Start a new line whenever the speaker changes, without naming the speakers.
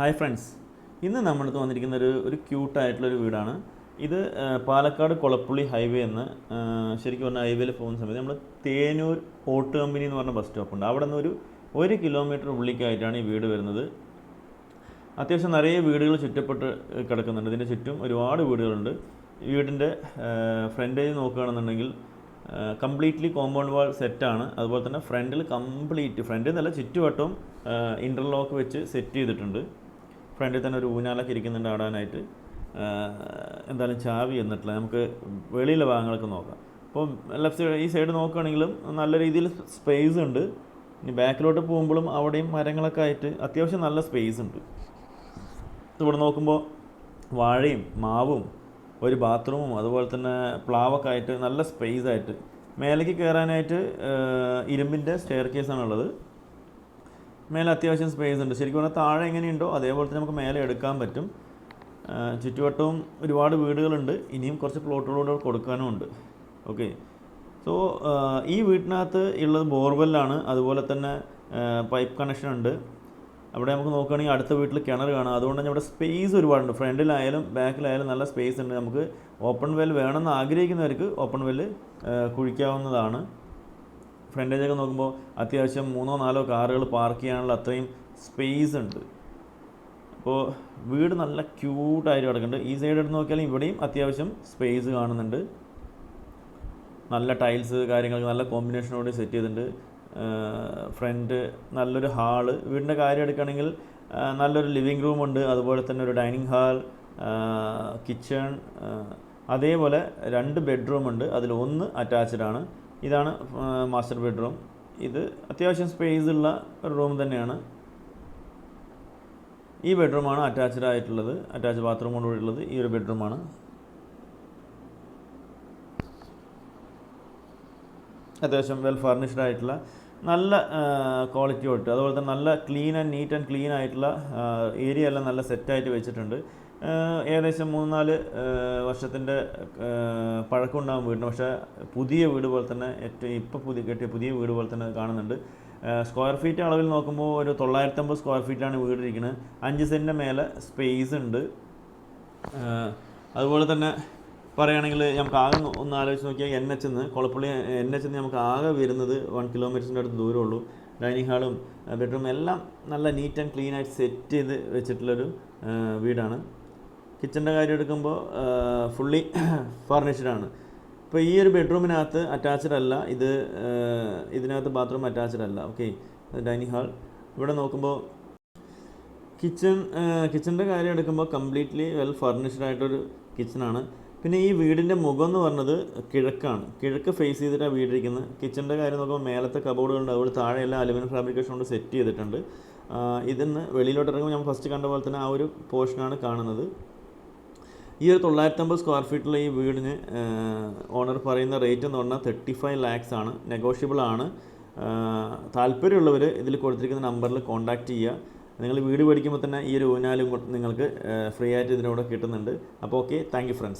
Hi friends ഇന്ന് നമ്മളടുത്ത് വന്നിരിക്കുന്ന ഒരു ഒരു ക്യൂട്ടായിട്ടുള്ളൊരു വീടാണ്. ഇത് പാലക്കാട് കൊളപ്പുള്ളി ഹൈവേ എന്ന് ശരിക്കും പറഞ്ഞാൽ ഹൈവേയിൽ പോകുന്ന സമയത്ത് നമ്മൾ തേനൂർ ഓട്ട് കമ്പനി എന്ന് പറഞ്ഞ ബസ് സ്റ്റോപ്പ് ഉണ്ട്. അവിടെ നിന്ന് ഒരു ഒരു കിലോമീറ്റർ ഉള്ളിലേക്കായിട്ടാണ് ഈ വീട് വരുന്നത്. അത്യാവശ്യം നിറയെ വീടുകൾ ചുറ്റപ്പെട്ട് കിടക്കുന്നുണ്ട്. ഇതിന്റെ ചുറ്റും ഒരുപാട് വീടുകളുണ്ട്. വീടിന്റെ ഫ്രണ്ടേജ് നോക്കുകയാണെന്നുണ്ടെങ്കിൽ കംപ്ലീറ്റ്ലി കോമ്പൗണ്ട് വാൾ സെറ്റാണ് അതുപോലെ തന്നെ ഫ്രണ്ടിൽ കംപ്ലീറ്റ് ഫ്രണ്ടിൽ നല്ല ചുറ്റുവട്ടവും ഇന്റർലോക്ക് വെച്ച് സെറ്റ് ചെയ്തിട്ടുണ്ട്. ഫ്രണ്ടിൽ തന്നെ ഒരു ഊഞ്ഞാലൊക്കെ ഇരിക്കുന്നുണ്ട് ആടാനായിട്ട്. എന്തായാലും ചാവി എന്നിട്ടില്ല. നമുക്ക് വെളിയിലെ ഭാഗങ്ങളൊക്കെ നോക്കാം. അപ്പോൾ ലെഫ്റ്റ് സൈഡ് ഈ സൈഡ് നോക്കുകയാണെങ്കിലും നല്ല രീതിയിൽ സ്പേസ് ഉണ്ട്. ഇനി ബാക്കിലോട്ട് പോകുമ്പോഴും അവിടെയും മരങ്ങളൊക്കെ ആയിട്ട് അത്യാവശ്യം നല്ല സ്പേസ് ഉണ്ട്. ഇവിടെ നോക്കുമ്പോൾ വാഴയും മാവും ഒരു ബാത്റൂമും അതുപോലെ തന്നെ പ്ലാവൊക്കെ ആയിട്ട് നല്ല സ്പേസ് ആയിട്ട് മേലേക്ക് കയറാനായിട്ട് ഇരുമ്പിന്റെ സ്റ്റെയർ കേസാണുള്ളത് മേലെ അത്യാവശ്യം സ്പേസ് ഉണ്ട്. ശരിക്കും പറഞ്ഞാൽ താഴെ എങ്ങനെയുണ്ടോ അതേപോലെ തന്നെ നമുക്ക് മേലെ എടുക്കാൻ പറ്റും. ചുറ്റുവട്ടവും ഒരുപാട് വീടുകളുണ്ട്. ഇനിയും കുറച്ച് പ്ലോട്ടുകളോട് കൊടുക്കാനും ഉണ്ട്. ഓക്കെ സോ ഈ വീട്ടിനകത്ത് ഉള്ളത് ബോർവെല്ലാണ് അതുപോലെ തന്നെ പൈപ്പ് കണക്ഷൻ ഉണ്ട്. അവിടെ നമുക്ക് നോക്കുകയാണെങ്കിൽ അടുത്ത വീട്ടിൽ കിണർ കാണാം. അതുകൊണ്ട് തന്നെ ഇവിടെ സ്പേസ് ഒരുപാടുണ്ട്. ഫ്രണ്ടിലായാലും ബാക്കിലായാലും നല്ല സ്പേസ് ഉണ്ട്. നമുക്ക് ഓപ്പൺ വെൽ വേണമെന്ന് ആഗ്രഹിക്കുന്നവർക്ക് ഓപ്പൺ വെൽ കുഴിക്കാവുന്നതാണ്. ഫ്രണ്ടേജൊക്കെ നോക്കുമ്പോൾ അത്യാവശ്യം മൂന്നോ നാലോ കാറുകൾ പാർക്ക് ചെയ്യാനുള്ള അത്രയും സ്പേസ് ഉണ്ട്. അപ്പോൾ വീട് നല്ല ക്യൂട്ടായിട്ട് കിടക്കുന്നുണ്ട്. ഈ സൈഡ് എടുത്ത് നോക്കിയാലും ഇവിടെയും അത്യാവശ്യം സ്പേസ് കാണുന്നുണ്ട്. നല്ല ടൈൽസ് കാര്യങ്ങളൊക്കെ നല്ല കോമ്പിനേഷനോട് സെറ്റ് ചെയ്തിട്ടുണ്ട്. ഫ്രണ്ട് നല്ലൊരു ഹാൾ വീടിന്റെ കാര്യം എടുക്കുകയാണെങ്കിൽ നല്ലൊരു ലിവിങ് റൂം ഉണ്ട്. അതുപോലെ തന്നെ ഒരു ഡൈനിങ് ഹാൾ കിച്ചൺ അതേപോലെ രണ്ട് ബെഡ്റൂമുണ്ട് അതിൽ ഒന്ന് അറ്റാച്ച്ഡ് ആണ്. ഇതാണ് മാസ്റ്റർ ബെഡ്റൂം ഇത് അത്യാവശ്യം സ്പേസ് ഉള്ള ഒരു റൂം തന്നെയാണ്. ഈ ബെഡ്റൂമാണ് അറ്റാച്ച്ഡ് ആയിട്ടുള്ളത്. അറ്റാച്ച് ബാത്റൂമോട് കൂടിയുള്ളത് ഈ ഒരു ബെഡ്റൂമാണ് അത്യാവശ്യം വെൽ ഫർണിഷ്ഡ് ആയിട്ടുള്ള നല്ല ക്വാളിറ്റി തൊട്ട് അതുപോലെ തന്നെ നല്ല clean and neat and clean ആയിട്ടുള്ള ഏരിയ എല്ലാം നല്ല സെറ്റായിട്ട് വെച്ചിട്ടുണ്ട്. ഏകദേശം മൂന്ന് നാല് വർഷത്തിന്റെ പഴക്കമുണ്ടാകും വീടിന്. പക്ഷേ പുതിയ വീട് പോലെ തന്നെ ഏറ്റവും ഇപ്പോൾ പുതിയ കെട്ടിയ പുതിയ വീട് പോലെ തന്നെ കാണുന്നുണ്ട്. സ്ക്വയർ ഫീറ്റ് അളവിൽ നോക്കുമ്പോൾ ഒരു തൊള്ളായിരത്തമ്പത് സ്ക്വയർ ഫീറ്റാണ് വീടിരിക്കുന്നത് അഞ്ച് സെന്റിന്റെ മേലെ സ്പേസ് ഉണ്ട്. അതുപോലെ തന്നെ പറയുകയാണെങ്കിൽ നമുക്ക് ആകെ ഒന്ന് ആലോചിച്ച് നോക്കിയാൽ എൻ എച്ച് എന്ന് കുളപ്പള്ളി എൻ എച്ച് നമുക്ക് ആകെ വരുന്നത് വൺ കിലോമീറ്ററിന്റെ അടുത്ത് ദൂരമുള്ളൂ ഡൈനിങ് ഹാളും ബെഡ്റൂം എല്ലാം നല്ല നീറ്റ് ആൻഡ് ക്ലീൻ ആയിട്ട് സെറ്റ് ചെയ്ത് വെച്ചിട്ടുള്ളൊരു വീടാണ്. കിച്ചന്റെ കാര്യം എടുക്കുമ്പോൾ ഫുള്ളി ഫർണിഷ്ഡ് ആണ്. ഇപ്പോൾ ഈ ഒരു ബെഡ്റൂമിനകത്ത് അറ്റാച്ച്ഡ് അല്ല ഇത് ഇതിനകത്ത് ബാത്റൂം അറ്റാച്ച്ഡ് അല്ല ഓക്കെ? Dining hall. ഇവിടെ നോക്കുമ്പോൾ കിച്ചൺ കിച്ചന്റെ കാര്യം എടുക്കുമ്പോൾ കംപ്ലീറ്റ്ലി വെൽ ഫർണിഷ്ഡ് ആയിട്ടൊരു കിച്ചണാണ് പിന്നെ ഈ വീടിന്റെ മുഖം എന്ന് പറഞ്ഞത് കിഴക്കാണ്. കിഴക്ക് ഫേസ് ചെയ്തിട്ടാണ് വീടിരിക്കുന്നത്. കിച്ചണിന്റെ കാര്യം നോക്കുമ്പോൾ മേലത്തെ കബോർഡുകളുണ്ട് അതുപോലെ താഴെയെല്ലാം അലുമിനിയം ഫാബ്രിക്കേഷൻ കൊണ്ട് സെറ്റ് ചെയ്തിട്ടുണ്ട്. ഇതിന്ന് വെളിയിലോട്ട് ഇറങ്ങുമ്പോൾ ഞാൻ ഫസ്റ്റ് കണ്ട പോലെ തന്നെ ആ ഒരു പോർഷനാണ് കാണുന്നത്. ഈ ഒരു തൊള്ളായിരത്തമ്പത് സ്ക്വയർ ഫീറ്റുള്ള ഈ വീടിന് ഓണർ പറയുന്ന റേറ്റ് എന്ന് പറഞ്ഞാൽ തേർട്ടി ഫൈവ് ലാക്സ് ആണ്. നെഗോഷ്യബിൾ ആണ്. താല്പര്യമുള്ളവർ ഇതിൽ കൊടുത്തിരിക്കുന്ന നമ്പറിൽ കോൺടാക്റ്റ് ചെയ്യുക. നിങ്ങൾ വീട് പഠിക്കുമ്പോൾ തന്നെ ഈ ഒരു ഊനാലും നിങ്ങൾക്ക് ഫ്രീ ആയിട്ട് ഇതിനോട് കിട്ടുന്നുണ്ട്. അപ്പോൾ ഓക്കെ താങ്ക് ഫ്രണ്ട്സ്